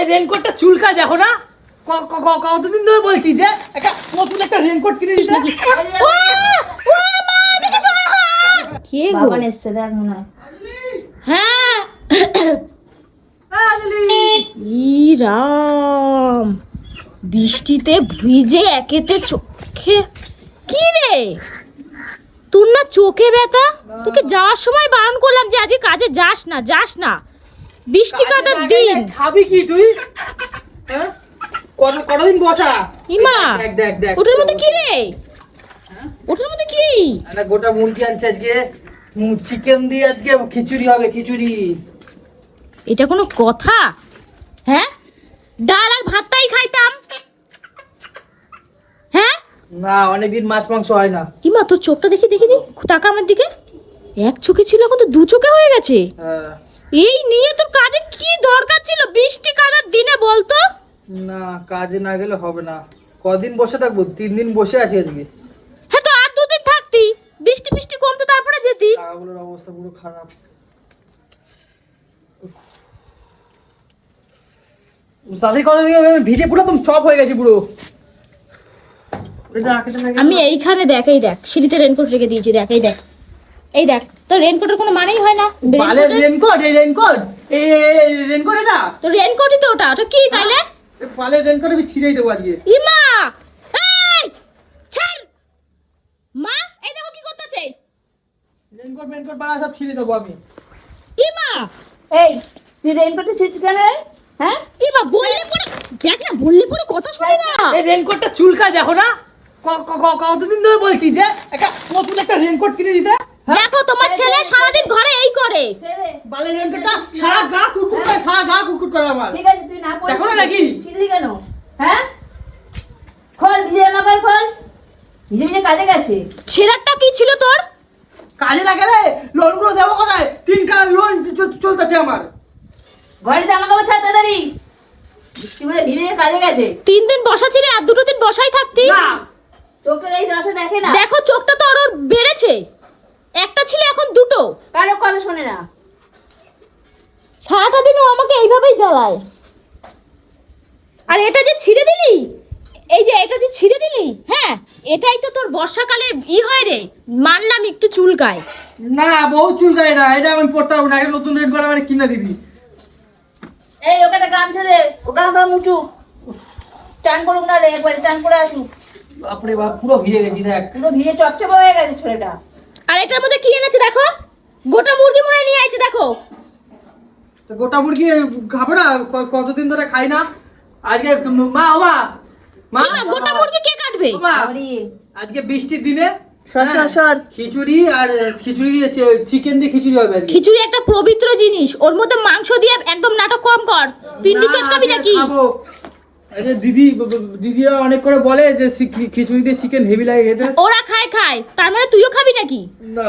এই রেনকোটটা চুলকায় দেখো না। ক- ক- ক- কতদিন ধরে বলছি যে একটা নতুন একটা রেনকোট কিনে দিস নাকি কে গো? বাবান এসছে দেখ মনে হয়। হ্যাঁ। ই বৃষ্টিতে ভিজে একেতে চোখে। কি রে? তোর না চোখে ব্যথা? তোকে যাওয়ার সময় বারণ করলাম যে আজকে কাজে যাস না যাস না। বৃষ্টি কাটার দিন। খাবি কি তুই? হ্যাঁ? কত- কতদিন বসা? ইমা দেখ দেখ দেখ। ওটার মধ্যে কি রে? ওটার মধ্যে কি? একটা গোটা মুরগি আনছে আজকে। চিকেন দিয়ে আজকে খিচুড়ি হবে খিচুড়ি। এটা কোনো কথা? হ্যাঁ? ডাল আর ভাতটাই খাইতাম। হ্যাঁ? না অনেকদিন মাছ মাংস হয় না। ইমা তোর চোখটা দেখি দেখি দি টাকা আমার দিকে। এক চোখে ছিল এখন তো দু চোখে হয়ে গেছে। হ্যাঁ। এই নিয়ে তোর কাজে কি দরকার ছিল? বৃষ্টি কাদার দিনে বলতো? না কাজে না গেলে হবে না। কদিন বসে থাকব? তিন দিন বসে আছি আজকে। হ্যাঁ তো আর দুদিন থাকতি। বৃষ্টি বৃষ্টি কমতো তারপরে যেতি। টাকাগুলোর অবস্থা পুরো খারাপ। তাদের কথা ভিজে পুরো একদম চপ হয়ে গেছি পুরো। আমি এইখানে দেখ এই দেখ সিঁড়িতে রেনকোট রেখে দিয়েছি দেখ এই দেখ। এই দেখ তো রেনকোটের কোনো মানেই হয় না। বালের রেনকোট এই রেনকোট এই রেনকোট এটা? তো রেনকোটই তো ওটা ওটা কি তাইলে? এই বালের রেনকোট আমি ছিঁড়েই দেবো আজকে। ইমা! এই ছাড়! মা এই দেখো কি করতেছে। রেনকোট রেনকোট বাড়া সব ছিঁড়ে দেবো আমি। ইমা! এই তুই রেনকোটে ছিটছিস কেন? হ্যাঁ? ইমা বললে পরে দেখ না বললে পরে কথা শুনে না। এই রেনকোটটা চুলকায় দেখো না। ক- ক- ক- কতদিন ধরে বলছি যে একটা নতুন একটা রেনকোট কিনে দিতে? হ্যাঁ? দেখো তোমার ছেলে সারাদিন ঘরে এই করে। বালের সারা গা কুকুর করে সারা গা কুকুর করে আমার। ঠিক আছে তুই না পড়িস দেখো না নাকি? ছিড়লি কেন? হ্যাঁ? খোল ভিজে কাপড় খোল। ভিজে ভিজে কাজে গেছে। ছেলেরটা কি ছিল তোর? কাজে না গেলে লোনগুলো দেবো কোথায়? তিন কার লোন চলতেছে আমার। ঘরে জামা কাপড় ছাড় তাড়াতাড়ি। বৃষ্টি মধ্যে ভিজে ভিজে কাজে গেছে। তিন দিন বসা ছিলে আর দুটো দিন বসাই থাকতি। না। চোখের এই দশা দেখে না। দেখো চোখটা তো আরও বেড়েছে। একটা ছিল এখন দুটো। কারও কথা শোনে না। সারাটা দিন ও আমাকে এইভাবেই জ্বালায়। আর এটা যে ছিঁড়ে দিলি? এই যে এটা যে ছিঁড়ে দিলি? হ্যাঁ এটাই তো তোর বর্ষাকালে ই হয় রে মানলাম একটু চুলকায় না বহু চুলকায় না এটা আমি পড়তে পারব না নতুন রেনকোট আমার কিনে দিবি। এই ওকে একটা গামছা দে ও গামছা মুঠু চান করুক না রে একবারে চান করে আসুক। বাপরে বাপ পুরো ভিজে গেছি দেখ। পুরো ভিজে চপচপে হয়ে গেছে ছেলেটা। আর এটার মধ্যে কি এনেছে দেখো? গোটা মুরগি মনে নিয়ে আইছে দেখো। গোটা মুরগি খাব না? কতদিন ধরে খাই না? আজকে মা ও মা। গোটা মুরগি কে কাটবে? আজকে বৃষ্টির দিনে সর, সর, হ্যাঁ। খিচুড়ি আর খিচুড়ি চিকেন দিয়ে খিচুড়ি হবে খিচুড়ি একটা পবিত্র জিনিস। ওর মধ্যে মাংস দিয়ে একদম নাটক কম কর। পিন্ডি চটকাবি নাকি? এই দিদি দিদিরা অনেক করে বলে যে খিচুড়ি দিয়ে চিকেন হেভি লাগে খেতে। ওরা খায় খায়। তার মানে তুইও খাবি নাকি? না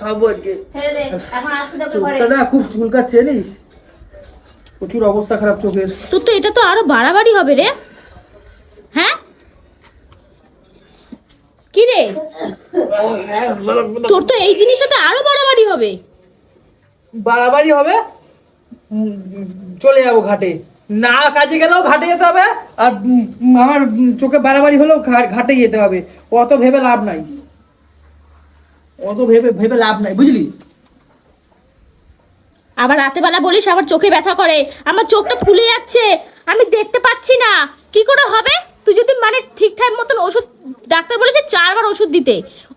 খাব আজকে। চোখটা না খুব চুলকাচ্ছে জানিস? প্রচুর অবস্থা খারাপ চোখের। তোর তো এটা তো আরও বাড়াবাড়ি হবে রে। হ্যাঁ? কি রে? তোর তো এই জিনিসটাতে আরও বাড়াবাড়ি হবে। বাড়াবাড়ি হবে? চলে যাব ঘাটে। না কাজে গেলেও ঘাটে যেতে হবে, আর আমার চোখে বাড়াবাড়ি হলেও ঘাটে যেতে হবে। অত ভেবে লাভ নাই। অত ভেবে ভেবে লাভ নাই, বুঝলি? আবার রাতে বেলা বলিস আবার চোখে ব্যথা করে, আমার চোখটা ফুলে যাচ্ছে, আমি দেখতে পাচ্ছি না। কি করে হবে? তুই যদি মানে ঠিকঠাক মতন ওষুধ, ডাক্তার বলেছে চারবার ওষুধ দিতে,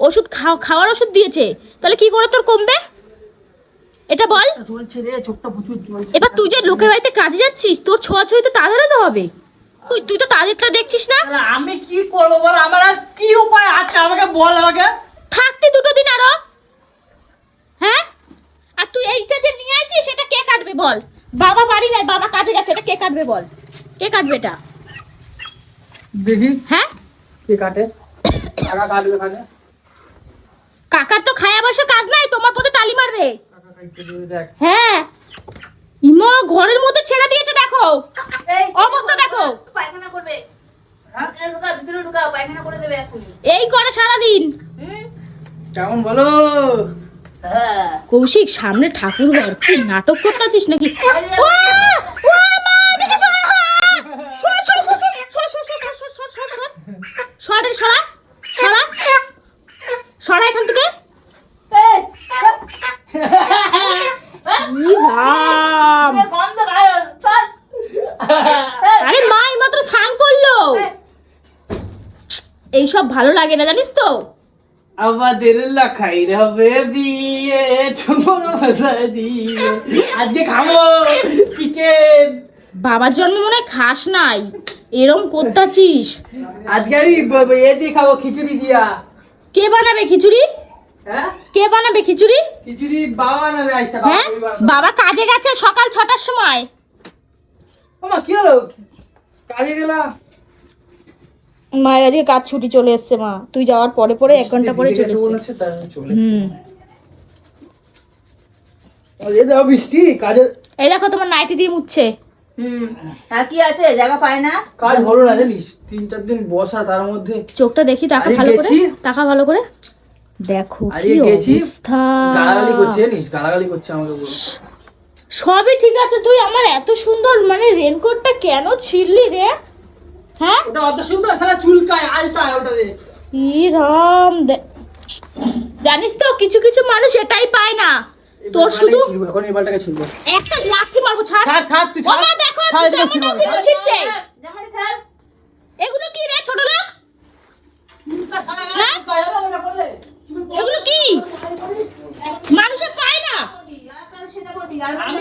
ওষুধ খাওয়ার ওষুধ দিয়েছে, তাহলে কি করে তোর কমবে? এটা বল। চলছে রে চোখটা প্রচুর চলছে এবার তুই যে লোকের বাড়িতে কাজে যাচ্ছিস তোর ছোঁয়া ছোঁয়াছুঁই তো তাদেরও তো হবে। তুই তুই তো তাদেরটা দেখছিস না? আমি কি করব বল? আমার আর কি উপায় আছে? আমাকে বল আমাকে। থাকতে দুটো দিন আরও। হ্যাঁ? আর তুই এইটা যে নিয়ে আইছিস সেটা কে কাটবে বল? বাবা বাড়ি নাই বাবা কাজে গেছে এটা কে কাটবে বল? কে কাটবে এটা? দেখি। হ্যাঁ? কে কাটে? টাকা কাটবে কাটে কাকার তো খায়া বসে কাজ নাই তোমার পথে তালি মারবে। হ্যাঁ ইমা ঘরের মধ্যে ছেড়ে দিয়েছে দেখো অবস্থা দেখো পায়খানা করবে এই করে সারাদিন কেমন বলো কৌশিক সামনে ঠাকুর ঘর কি নাটক করতে আছিস নাকি সরা সরা সরা এখান থেকে এইসব ভালো লাগে না জানিস তো? আমাদের লাখাই হবে বিয়ে দিয়ে। আজকে খাব চিকেন বাবার জন্ম মনে হয় খাস নাই। এরম করতাছিস। আজকে আমি এ দিয়ে খাব খিচুড়ি দিয়া। কে বানাবে খিচুড়ি? হ্যাঁ? কে বানাবে খিচুড়ি? খিচুড়ি বাবা নামে আইসা হ্যাঁ? বাবা কাজে গেছে সকাল ছটার সময়। আমা কি হলো? কাজে গেলা মায়ের আজকে কাজ ছুটি চলে এসছে মা। তুই যাওয়ার পরে পরে এক ঘণ্টা পরে চলে এসছে। বৃষ্টি কাজের এই দেখো তোমার নাইটি দিয়ে মুছছে। হুম। আর কি আছে? জায়গা পায় না? কাজ হলো না জানিস? তিন চার দিন বসা তার মধ্যে চোখটা দেখি টাকা ভালো করে গেছি। টাকা ভালো করে। দেখো কি অবস্থা। গালাগালি করছে জানিস? গালাগালি করছে আমাকে সবই ঠিক আছে। তুই আমার এত সুন্দর মানে রেনকোটটা কেন ছিড়লি রে? হ্যাঁ? ওটা অত সুন্দর সারা চুলকায় আলতায় ওটা রে দে- জানিস তো কিছু কিছু মানুষ এটাই পায় না। তোর শুধু এখন এই বালটাকে ছুলবো একটা লাথি মারবো ছাড়। ছাড় ছাড় তুই ছাড়। দেখো। কিন্তু জামাটা এগুলো কি রে ছোট লোক? হ্যাঁ? এগুলো কি? মানুষে পায় না। আর কাল সেটা করবি আর আমি।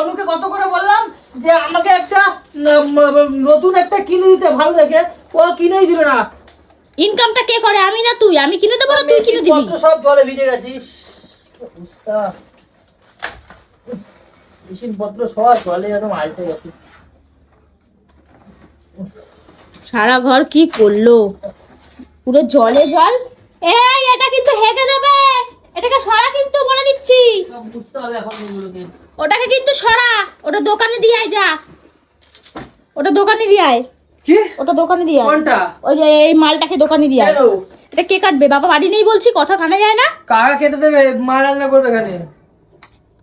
অনুকে কত করে বললাম যে আমাকে একটা নতুন একটা কিনে দিতে ভালো দেখে। ও কিনেই দিল না। ইনকামটা কে করে? আমি না তুই? আমি কিনে দেবো না তুই কিনে দিবি? মেশিনপত্র সব জলে ভিজে গেছিস অবস্থা। মেশিনপত্র সব জলে একদম আইসে গেছে। সারা ঘর কি করল? পুরো জলে জল? এই এটা কিন্তু হেগে দেবে। এটাকে সরা কিন্তু বলে দিচ্ছি। সব বুঝতে হবে এখন এগুলোকে ওটাকে কিন্তু সরা। ওটা দোকানে দিয়ে যা। ওটা দোকানে দিয়ে আয়। কি? ওটা দোকানে দিয়ে কোনটা? ওই যে এই মালটাকে দোকানে দিয়ে আয়। এটা কে কাটবে? বাবা বাড়ি নেই বলছি কথা কানে যায় না। কাকা কেটে দেবে মা রান্না করবে এখানে।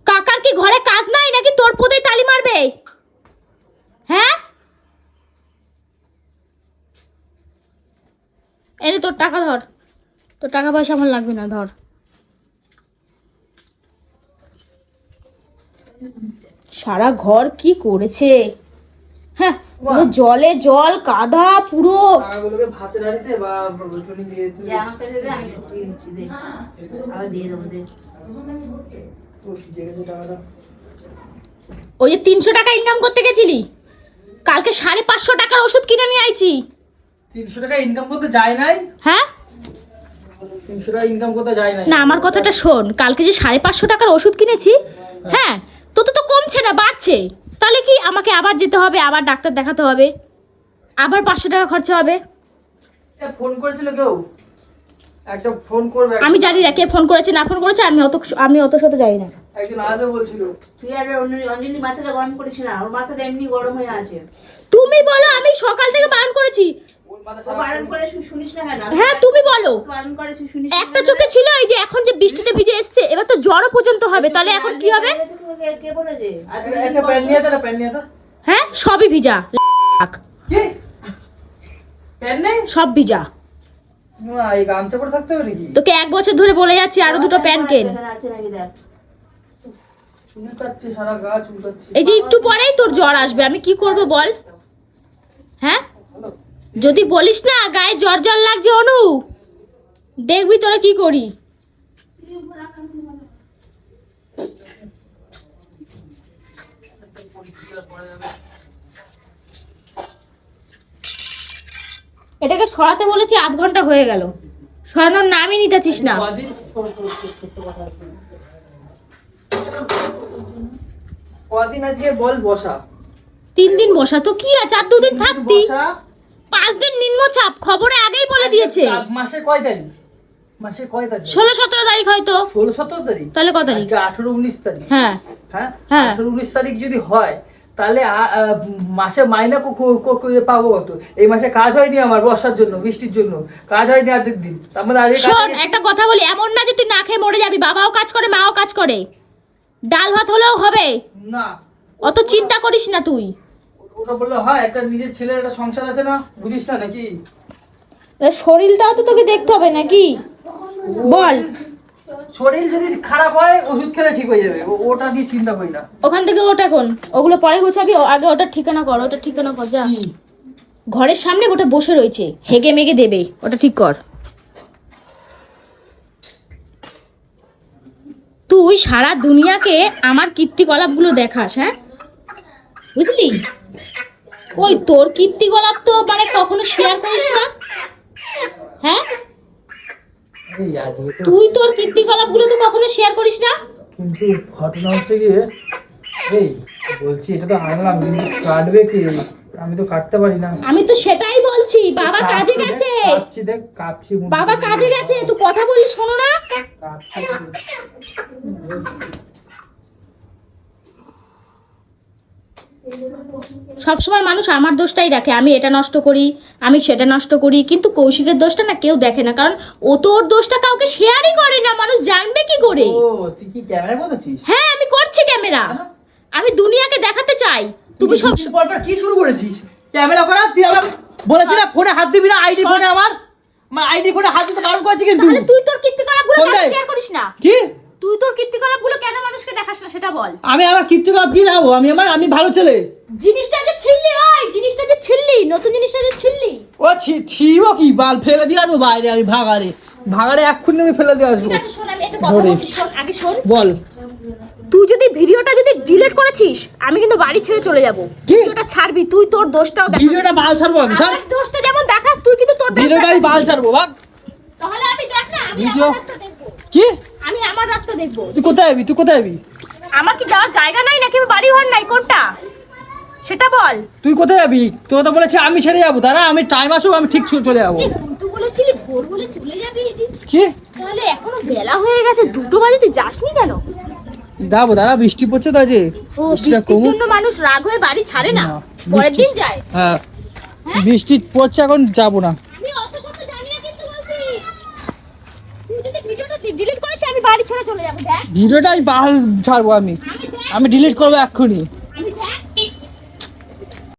কাকার কি ঘরে কাজ নাই নাকি? তোর পোদে তালি মারবে? হ্যাঁ? এনে তোর টাকা ধর। তোর টাকা পয়সা আমার লাগবে না ধর। সারা ঘর কি করেছে? হ্যাঁ পুরো জলে জল কাদা পুরো। ওই যে তিনশো টাকা ইনকাম করতে গেছিলি? কালকে সাড়ে পাঁচশো টাকার ওষুধ কিনে নিয়ে আইছি। তিনশো টাকা ইনকাম করতে যায় নাই? হ্যাঁ? ইনকাম করতে যায় না আমার কথাটা শোন। কালকে যে সাড়ে পাঁচশো টাকার ওষুধ কিনেছি হ্যাঁ। তো তো তো কমছে না বাড়ছে। কি আমাকে আবার যেতে হবে আবার ডাক্তার দেখাতে হবে? আবার পাঁচশো টাকা খরচা হবে? ফোন করেছিল কেউ? একটা ফোন করবে আমি জানি না কে ফোন করেছে না ফোন করেছে আমি অত আমি অত শত জানি না। একজন আসবে বলছিল। তুই আর অঞ্জলি মাথাটা গরম করিস না ওর মাথাটা এমনি গরম হয়ে আছে। তুমি বলো আমি সকাল থেকে বারণ করেছি। হ্যাঁ তুমি বলো। একটা চোখে ছিল এই যে এখন যে বৃষ্টিতে ভিজে এসছে এবার তো জ্বরও পর্যন্ত হবে তাহলে এখন কি হবে? কে- কে বলেছে? একটা- দুদিন একটা পর- প্যান নিয়ে তো প্যান নিয়ে তো হ্যাঁ সবই ভিজা। কি? প্যান নেই? সব ভিজা। এই গামছা পরে থাকতে হবে নাকি? তোকে এক বছর ধরে বলে যাচ্ছি আরও দুটো প্যান্ট কেন? আছে নাকি দেখ। চুলকাচ্ছে সারা গা চুলকাচ্ছে এই যে একটু পরেই তোর জ্বর আসবে আমি কি করব বল? হ্যাঁ? যদি বলিস না গায়ে জ্বর জ্বর লাগছে অনু। দেখবি তোরা কি করি। এটাকে সরাতে বলেছি আধ ঘণ্টা হয়ে গেল। সরানোর নামই নিতেছিস না। কদিন আজকে বল বসা? তিন দিন বসা? তো কি আর দুদিন থাকতি? পাঁচ দিন নিম্নচাপ খবরে আগেই বলে দিয়েছে। মাসে কয় তারিখ? মাসে কয় তারিখ? ষোলো সতেরো তারিখ হয়তো। ষোলো সতেরো তারিখ? তাহলে কত তারিখ? আঠেরো উনিশ তারিখ। হ্যাঁ। হ্যাঁ? হ্যাঁ। আঠেরো উনিশ তারিখ যদি হয় তাহলে মাসে মাইনা কো- পাবো কত? এই মাসে কাজ হয়নি আমার বর্ষার জন্য বৃষ্টির জন্য। কাজ হয়নি আধেক দিন। তার মধ্যে শোন একটা কথা বলি এমন না যে তুই না খেয়ে মরে যাবি বাবাও কাজ করে মাও কাজ করে। ডাল ভাত হলেও হবে। না। অত চিন্তা করিস না তুই। ওটা বললে হয় একটা নিজের ছেলের একটা সংসার আছে না বুঝিস না নাকি? শরীরটাও তো তোকে দেখতে হবে নাকি? বল। শরীর যদি খারাপ হয় ওষুধ খেলে ঠিক হয়ে যাবে। ওটা নিয়ে চিন্তা করি না। ওখান থেকে ওটা কোন? ওগুলো পরে গুছাবি আগে ওটা ঠিকানা কর ওটা ঠিকানা কর যা। ঘরের সামনে ওটা বসে রয়েছে হেগে মেগে দেবে ওটা ঠিক কর। তুই সারা দুনিয়াকে আমার কীর্তিকলাপগুলো দেখাস হ্যাঁ? বুঝলি? ওই তোর কীর্তি কীর্তিকলাপ তো মানে কখনো শেয়ার করিস না হ্যাঁ এই আজকে তো তুই তোর কীর্তিকলাপগুলো তো কখনো শেয়ার করিস না? কিন্তু ঘটনা হচ্ছে গিয়ে এই বলছি এটা তো আনলাম কিন্তু কাটবে কি? আমি তো কাটতে পারি না। আমি তো সেটাই বলছি বাবা কাজে গেছে। দেখ কাঁপছি বাবা কাজে গেছে তুই কথা বলিস শোনো না। সবসময় মানুষ আমার দোষটাই দেখে আমি এটা নষ্ট করি আমি সেটা নষ্ট করি কিন্তু কৌশিকের দোষটা না কেউ দেখে না কারণ ও তো ওর দোষটা কাউকে শেয়ারই করে না মানুষ জানবে কি করে? ও তুই কি ক্যামেরা বলছিস? হ্যাঁ আমি করছি ক্যামেরা। আমি দুনিয়াকে দেখাতে চাই। তুমি সব কিছু পর পর কি শুরু করেছিস? ক্যামেরা করা তুই আবার বলেছি না ফোনে হাত দিবি না আইডি ফোনে আমার। আইডি ফোনে হাত দিতে বারণ করেছি কিন্তু। তাহলে তুই তোর কীর্তিকলাপগুলো ফোন কেন শেয়ার করিস না। কি? তুই তোর কীর্তিকলাপগুলো কেন মানুষকে দেখাস না সেটা বল। আমি আমার কীর্তিকলাপ কি দেখাবো? আমি আমার আমি ভালো ছেলে। জিনিসটা যে ছিললি ওই জিনিসটা যে ছিললি নতুন জিনিসটা যে ছিললি। ও ছি ছিড়বো কি? বাল ফেলে দিয়ে আসব বাইরে আমি ভাগারে ভাগারে এক্ষুনি আমি ফেলে দিয়ে আসব। ঠিক আছে শোন আমি একটা কথা। বলছি শোন আগে শোন। বল। তুই যদি ভিডিওটা যদি ডিলিট করেছিস আমি কিন্তু বাড়ি ছেড়ে চলে যাব? ভিডিওটা ছাড়বি তুই তোর দোষটাও দেখাবি। ভিডিওটা বাল ছাড়বো আমি ছাড়। দোষটা যেমন দেখাস তুই কিন্তু তোর ভিডিওটা আমি বাল ছাড়বো ভাগ। তাহলে আমি দেখ না আমি ভিডিও- কি? আমি আমার রাস্তা দেখব। তুই কোথায় যাবি তুই কোথায় যাবি আমার কি যাওয়ার জায়গা নাই নাকি? বাড়ি ঘর নাই কোনটা? সেটা বল। তুই কোথায় যাবি তোর তো বলেছি আমি ছেড়ে যাব। দাঁড়া আমি টাইম আসুক আমি ঠিক চলে যাব। তুই বলেছিলি ভোর বলে চলে যাবি কি? তাহলে এখনও বেলা হয়ে গেছে দুটো বাজে তুই যাসনি কেন? যাব দাঁড়া বৃষ্টি পড়ছে তো আজকে। ও বৃষ্টির জন্য মানুষ রাগ হয়ে বাড়ি ছাড়ে না। না, পরের দিন যায়। হ্যাঁ হ্যাঁ? বৃষ্টি পড়ছে এখন যাব না আমি অত শত জানি না কিন্তু বলছি তুই যদি ভিডিওটা ডিলিট করেছি আমি বাড়ি ছেড়ে চলে যাব দেখ। ভিডিওটা আমি বাল ছাড়বো আমি। আমি আমি ডিলিট করব এক্ষুনি।